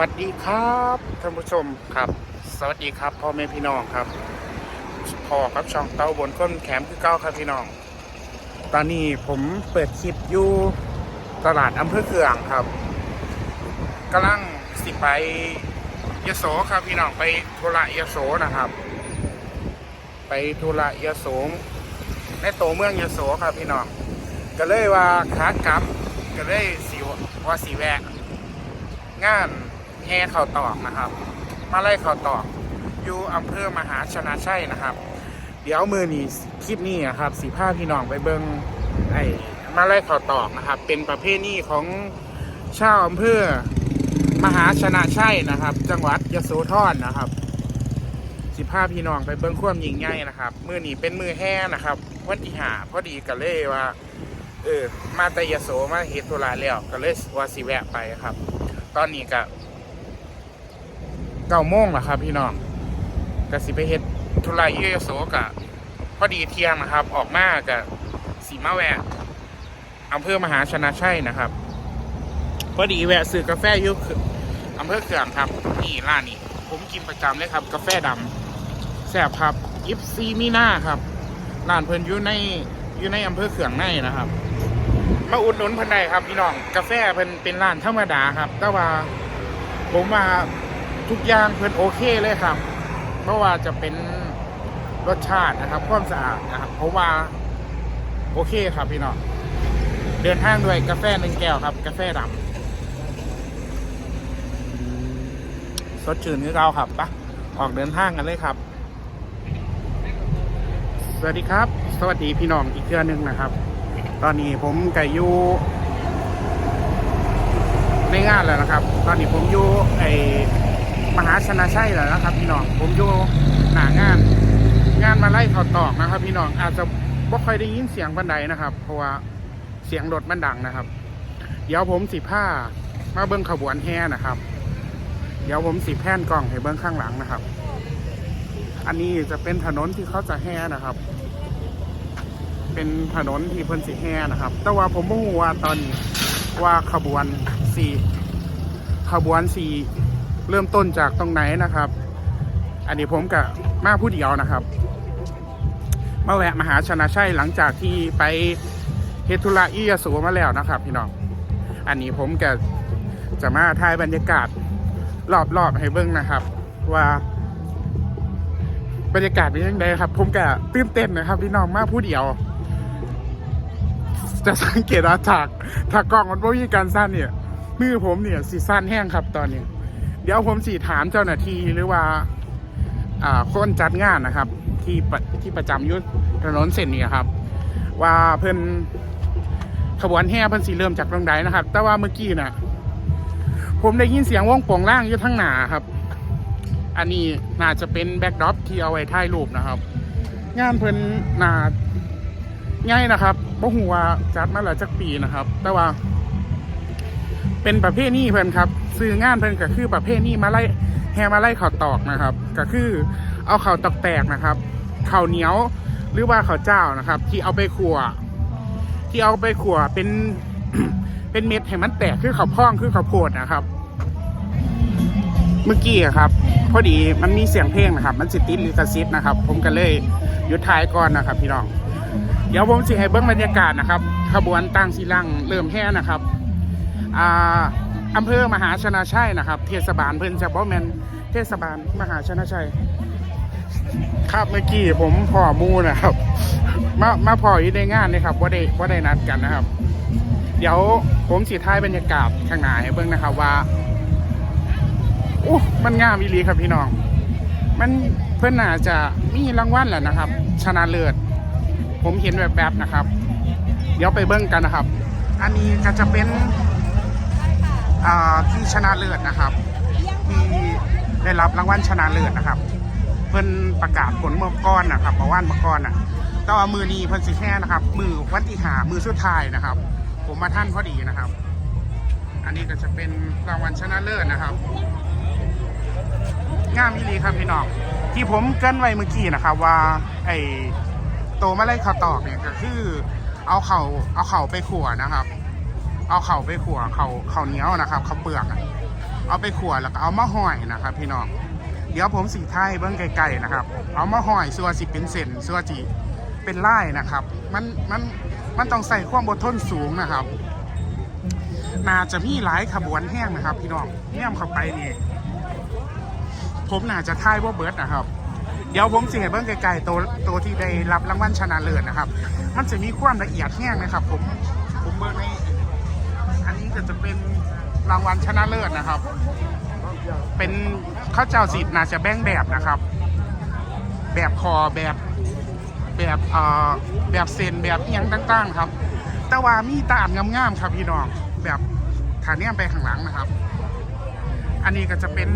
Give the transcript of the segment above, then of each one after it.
สวัสดีครับท่านผู้ชมครับ สวัสดีครับพ่อแม่พี่น้องครับพ่อครับช่องเตาบนก้นแขมคือเก้าครับพี่น้อง ตอนนี้ผมเปิดคลิปอยู่ตลาดอำเภอเคืองครับกำลังสิไปยโสครับพี่น้องไปธุระยโสนะครับ ไปธุระยโสในตัวเมืองยโสครับพี่น้องก็เลยว่าขากลับก็เลยสิว่าสีแวะงาน แห่เขาตอกนะครับมาไล่เขาตอกอยู่อำเภอมหาชนะชัยนะครับ เดี๋ยวมือนี้คลิปนี้นะครับสีผ้าพี่น้องไปเบิงไอ้มาไล่เขาตอกนะครับ เป็นประเภทนี้ของชาวอำเภอมหาชนะชัยนะครับ จังหวัดยโสธรนะครับสิผ้าพี่น้องไปเบิ้งควมยิ่งใหญ่นะครับ มือนี้เป็นมือแห่นะครับ วันที่หาพอดีกันเลยว่า เออ มาแต่ยโสมาเฮดธุระแล้วก็เลยว่าสิแวะไปครับ ตอนนี้ก็ เก้าโมงแล้วครับพี่น้องก็สิไปเฮ็ดธุระอยูยโสกะพอดีเที่ยงนะครับ ออกมากับสีมาแวะอำเภอมหาชนะชัยนะครับ พอดีแวะซื้อกาแฟอยุคอำเภอเขื่องครับ นี่ร้านนี้ผมกินประจำเลยครับ กาแฟดำแซ่บครับยิปซีมีนาครับร้านเพิ่นอยู่ในอยู่ในอำเภอเขื่องในนะครับมาอุดหนุนเพิ่นได้ครับพี่น้องกาแฟเพิ่นเป็นร้านธรรมดาครับ แต่ว่าผมว่า ทุกอย่างเพิ่นโอเคเลยครับ เพราะว่าจะเป็นรสชาตินะครับความสะอาดนะครับ เพราะว่าโอเคครับพี่น้องเดินทางด้วยกาแฟหนึ่งแก้วครับ กาแฟดำสดชื่นคือเราครับปะออกเดินทางกันเลยครับ สวัสดีครับ สวัสดีพี่น้องอีกเทื่อหนึงนะครับ ตอนนี้ผมกับยูในงานแล้วนะครับ ตอนนี้ผมอยู่ไอ มหาชนะชัยแล้วนะครับ พี่น้องผมอยู่หน้างาน งานมาไล่เขาตอกนะครับ พี่น้องอาจจะไม่ค่อยได้ยินเสียงบันไดนะครับ เพราะว่าเสียงรถมันดังนะครับ เดี๋ยวผมสิผ้ามาเบิ้งขบวนแห่นะครับ เดี๋ยวผมสิแพนกล้องให้เบิ้งข้างหลังนะครับ อันนี้จะเป็นถนนที่เขาจะแห่นะครับ เป็นถนนที่เพิ่นสิแห่นะครับ แต่ว่าผมไม่รู้ว่าตอนนี้ว่าขบวนสี่ขบวนสี่ เริ่มต้นจากตรงไหนนะครับ อันนี้ผมกับมาผู้เดียวนะครับ มาแวะมหาชนะชัยหลังจากที่ไปเฮตุระอิยสูมาแล้วนะครับพี่น้อง อันนี้ผมกับจะมาถ่ายบรรยากาศรอบๆให้เบิ้งนะครับ ว่าบรรยากาศเป็นยังไงครับ ผมก็ตื่นเต้นนะครับ พี่น้องมาผู้เดียว จะสังเกตว่าฉากถ้ากล้องมันบ่มีการสั้นเนี่ยมือผมเนี่ยสีสั้นแห้งครับตอนนี้ เดี๋ยวผมสีถามเจ้าหน้าที่หรือว่าอ่าคนจัดงานนะครับ ที่ปะที่ประจำยุทธถนนเส้นนี้ครับ ว่าเพิ่นขบวนแห่เพิ่นสีเริ่มจากตรงใดนะครับ แต่ว่าเมื่อกี้น่ะ ผมได้ยินเสียงวงป่งล่างอยู่ทั้งหนาครับ อันนี้น่าจะเป็นแบ็กดรอปที่เอาไว้ถ่ายรูปนะครับ งานเพิ่นน่าง่ายนะครับบ่หัวจัดมาหลายจักปีนะครับ แต่ว่า เป็นประเภทนี้เพิ่นครับ ซื้องานเพิ่นก็คือประเภทนี้มาไล่แฮมาไล่ข้าวตอกนะครับ ก็คือเอาข้าวตอกแตกนะครับข้าวเหนียวหรือว่าข้าวเจ้านะครับ ที่เอาไปขั่วที่เอาไปขั่วเป็นเป็นเม็ดให้มันแตกคือข้าวพองคือข้าวโพดนะครับ เมื่อกี้ครับพอดีมันมีเสียงเพลงนะครับ มันสิติดลิขสิทธิ์นะครับ ผมก็เลยหยุดถ่ายก่อนนะครับ พี่น้อง เดี๋ยวผมสิให้เบิ้งบรรยากาศนะครับ ขบวนตั้งสีลังเริ่มแห่นะครับอ่า อำเภอมหาชนะชัยนะครับ เทศบาลเพิ่นจะบ่แมนเทศบาลมหาชนะชัยครับเมื่อกี้ผมพ่อมูนะครับ มามาพออยู่ในงานนี่ครับว่าได้ว่าได้นัดกันนะครับ เดี๋ยวผมสิท้ายบรรยากาศข้างหน้าให้เบิ้งนะครับว่าโอ้มันงามอีหลีครับพี่น้อง มันเพื่อนน่าจะมีรางวัลแหละนะครับ ชนะเลิศผมเห็นแบบแบบๆนะครับ เดี๋ยวไปเบิ้งกันนะครับ อันนี้ก็จะเป็น ที่ชนะเลิศนะครับ ที่ได้รับรางวัลชนะเลิศนะครับ เพิ่นประกาศผลเมื่อก่อนนะครับเมื่อวานเมื่อก่อนน่ะแต่ว่ามือนี้เพิ่นสิแค่นะครับ มือวันที่หามือสุดท้ายนะครับ ผมมาท่านพอดีนะครับ อันนี้ก็จะเป็นรางวัลชนะเลิศนะครับงามอีหลีครับพี่น้องที่ผมเกินไว้เมื่อกี้นะครับ ว่าไอ้โตมะไลข้าวตอกเนี่ยก็คือเอาเข่าเอาเข่าไปขั่วนะครับ เอาเข่าไปขัวเข่าเข่าเหนียวนะครับเข้าเปลือกอะเอาไปขวแล้วก็เอามาห่อยนะครับ พี่น้องเดี๋ยวผมสีไทยเบิ้องไกลๆนะครับ เอามาห่อยส่วสิเป็นเส้นส่วจีเป็นไล่นะครับ มันมันมันต้องใส่ความอดทนสูงนะครับน่าจะมีหลายขบวนแห้งนะครับ พี่น้องเนี่ยเข้าไปนี่ผมน่าจะทายว่าเบิร์ดนะครับ เดี๋ยวผมสิให้เบิ้งไกลๆตัวตัวที่ได้รับรางวัลชนะเลิศนะครับ มันจะมีความละเอียดแห้งนะครับ ผมผมเบิ้งใน็จะเป็นรางวัลชนะเลิศนะครับ เป็นข้าวเจ้าสิทธิ์นาจะแบ่งแบบนะครับ แบบคอแบบแบบเอ่อแบบเซนแบบอิหยังต่างๆ ครับ แต่ว่ามีตาอันงามๆครับพี่น้องแบบฐานเนี่ยไปข้างหลังนะครับ อันนี้ก็จะเป็น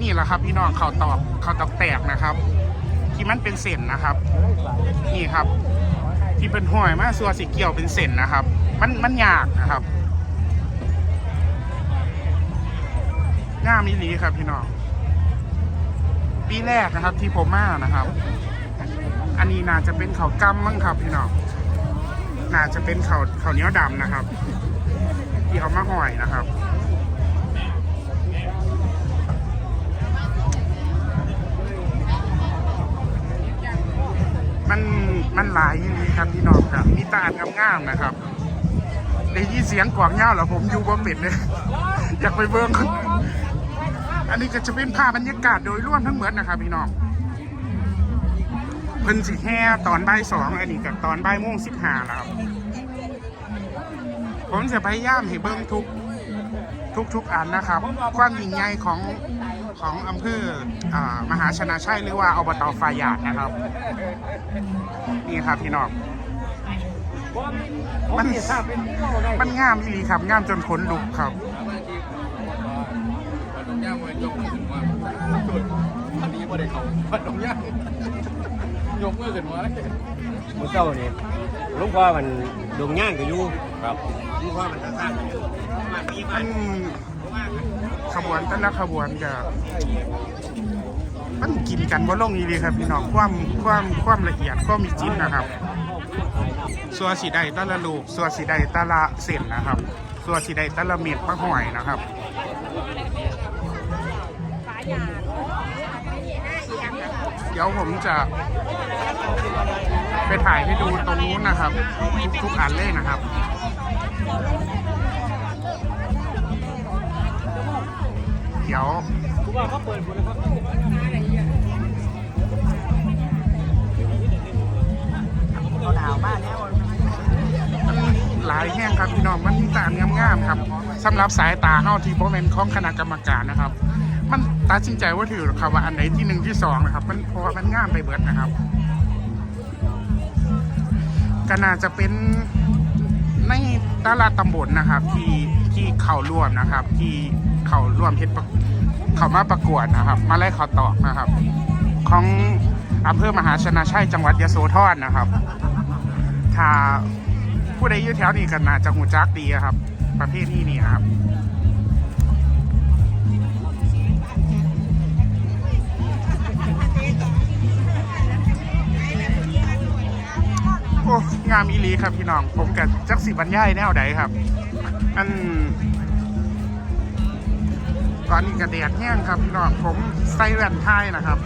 นี่แหละครับ พี่น้องเขาวตอกเขาวตอกแตกนะครับ ที่มันเป็นเส้นนะครับ นี่ครับ ที่เป็นห้อยมาส่วสีเกี่ยวเป็นเส้นนะครับ มันมันยากนะครับ งามอีหลีครับพี่น้อง ปีแรกนะครับที่ผมมานะครับ อันนี้น่าจะเป็นเขาวกำมั้งครับพี่น้อง น่าจะเป็นเขาเขาเนียวดำนะครับ ที่เอามาห่อยนะครับมันมันหลายอย่างนี้ครับพี่น้องครับ มีตาดงามๆนะครับได้ยินเสียงกวางเง่าเหรอผมอยู่บ่เป็ดเลย อยากไปเบิ้ง อันนี้ก็จะเป็นภาพบรรยากาศโดยรวมทั้งหมดนะครับพี่น้องเพิ่นสิแห่ตอนบ่ายสองอันนี้กับตอนบ่ายโมงสิบห้าแล้วผมจะพยายามให้เบิ้งทุกทุกทุกอันนะครับ ความยิ่งใหญ่ของของอำเภออมหาชนะชัยหรือว่าอบตฟายาดนะครับ นี่ครับพี่น้องมันมันงามอีหลีครับงามจนขนลุกครับ ย่างมวยยกมือขึ้นมาจุดอันนี้บ่ได้เขาพัดดงยางยกมือขึ้นมาเลยมือเจ้านี่หลุงพ่อมันดงย่างก็อยู่ครับลุงพ่อมันข้างๆอยู่มันมีมัมันขบวนแต่ละขบวนก็มันกินกันว่าลงอีหลีครับพี่น้องความความความละเอียดก็มีจิ้นนะครับส่วนสีใดต่ละลูกส่วนสีใดต่ละเส้นนะครับส่วนสีใดต่ละเม็ดมะหอยนะครับ เดี๋ยวผมจะ ไปถ่ายให้ดูตรงนู้นนะครับ ทุกทุกอันเลยนะครับเดี๋ยวว่าเขาเปิดหมดแล้วครับเขาวบ้านแล้วมันหลายแห้งครับพี่น้องมันมีตางามๆครับสำหรับสายตาเฮาที่บ่แมนของคณะกรรมการนะครับ มันตัดสินใจว่าถือครับว่าอันไหนที่หนึ่งที่สองนะครับ มันเพราะว่ามันงามไปเบิดนะครับก็น่าจะเป็นในต่ละตำบลนะครับ ที่ที่เข้าร่วมนะครับ ที่เข้าร่วมเฮ็ดปรเข้ามาประกวดนะครับ มาไล่ขอตอกนะครับ ของอำเภอมหาชนะชัยจังหวัดยโสธรนะครับ ถ้าผู้ใดอยู่แถวนี้กันน่าจะหูจักดีอะครับ ประเภทนี้นี่นะครับามอีลีครับพี่น้อง ผมกับจักสิบรรยายแนวใดครับ อันตอนนี้กระเดียดแห้งครับพี่น้อง ผมใส่แว่นท้ายนะครับ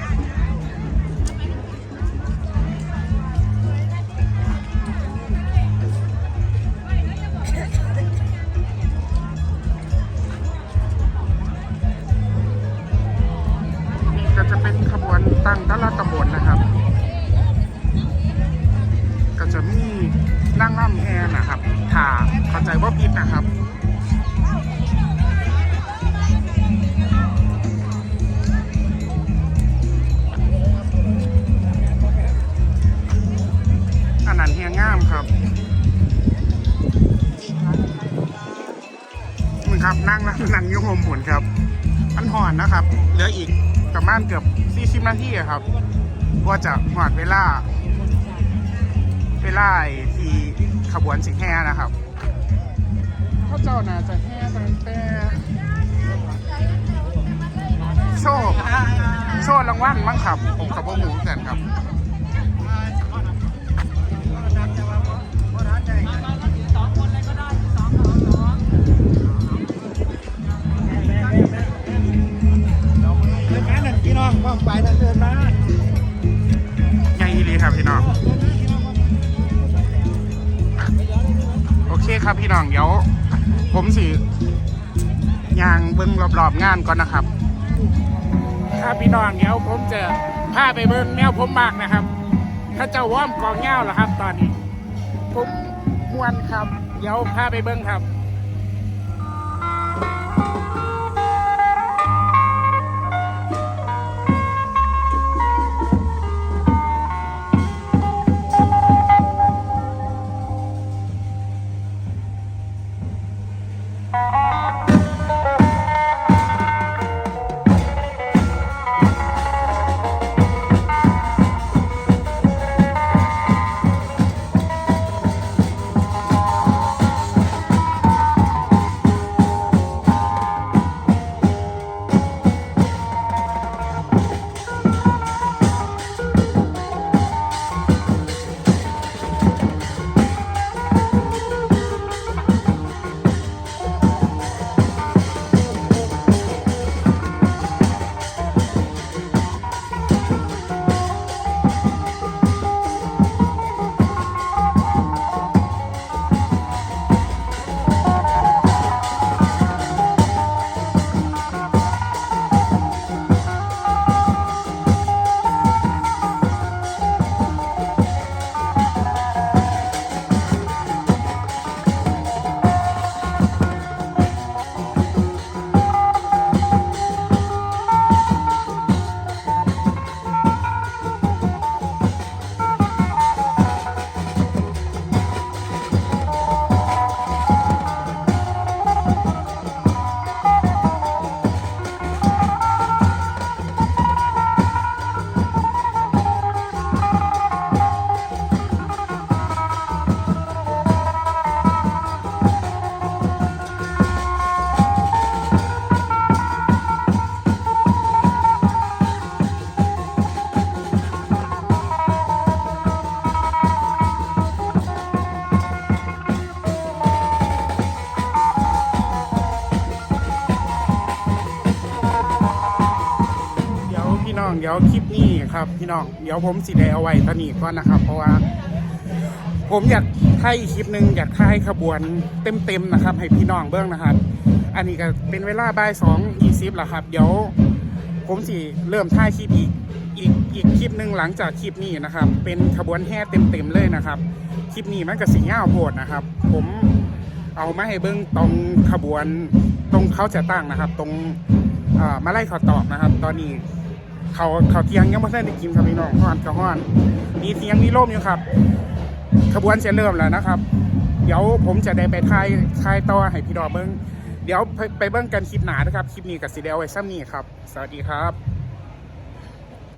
ครับนั่งแล้วนั่งอยุ่งหมุนครับมันหอนนะครับ เหลืออีกประมาณเกือบ40นาทีอะครับว่าจะหอดเวลา เวลาไอ้ที่ขบวนสิงแห่นะครับเขาเจ้าน่าจะแห่ตั้งแต่โชว์โชว์รางวัลมั้งครับ ผมกับว่าหมูกันครับ ถ้าพี่น้องเดี๋ยวผมจะพาไปเบิ้งแนวผมมากนะครับถ้าเจ้าว่อมกองเงาเหรอครับ ตอนนี้ผมมวนครับ เดี๋ยวพาไปเบิ้งครับ เดี๋ยวคลิปนี้ครับ พี่น้องเดี๋ยวผมสิได้เอาไว้ตอนนี้ก่อนนะครับ เพราะว่า ผมอยากให้อีกคลิปหนึ่งอยากให้ขบวนเต็มๆนะครับ ให้พี่น้องเบื้องนะครับ อันนี้ก็เป็นเวลาบ่ายสองยี่สิบแล้วครับ เดี๋ยว ผมสิเริ่มถ่ายคลิปอีกอีกอีกคลิปหนึ่งหลังจากคลิปนี้นะครับ เป็นขบวนแห่เต็มๆเลยนะครับคลิปนี้มันก็สีเงาโพดนะครับ ผมเอามาให้เบิ้องตรงขบวนตรงเขาจะตั้งนะครับ ตรงมาไล่ขอตอบนะครับ ตอนนี้ เขาเขาเที่ยงยังไม่ได้ได้กินครับพี่น้องห้อนกับห้อน มีเที่ยงมีร่มอยู่ครับ ขบวนจะเริ่มแล้วนะครับ เดี๋ยวผมจะได้ไปทายทายต่อให้พี่ดอกเบิ้งเดี๋ยวไปเบิ้งกันคลิปหนานะครับ คลิปนี้กับซีเดลไว้ซ้ำนี่ครับ สวัสดีครับ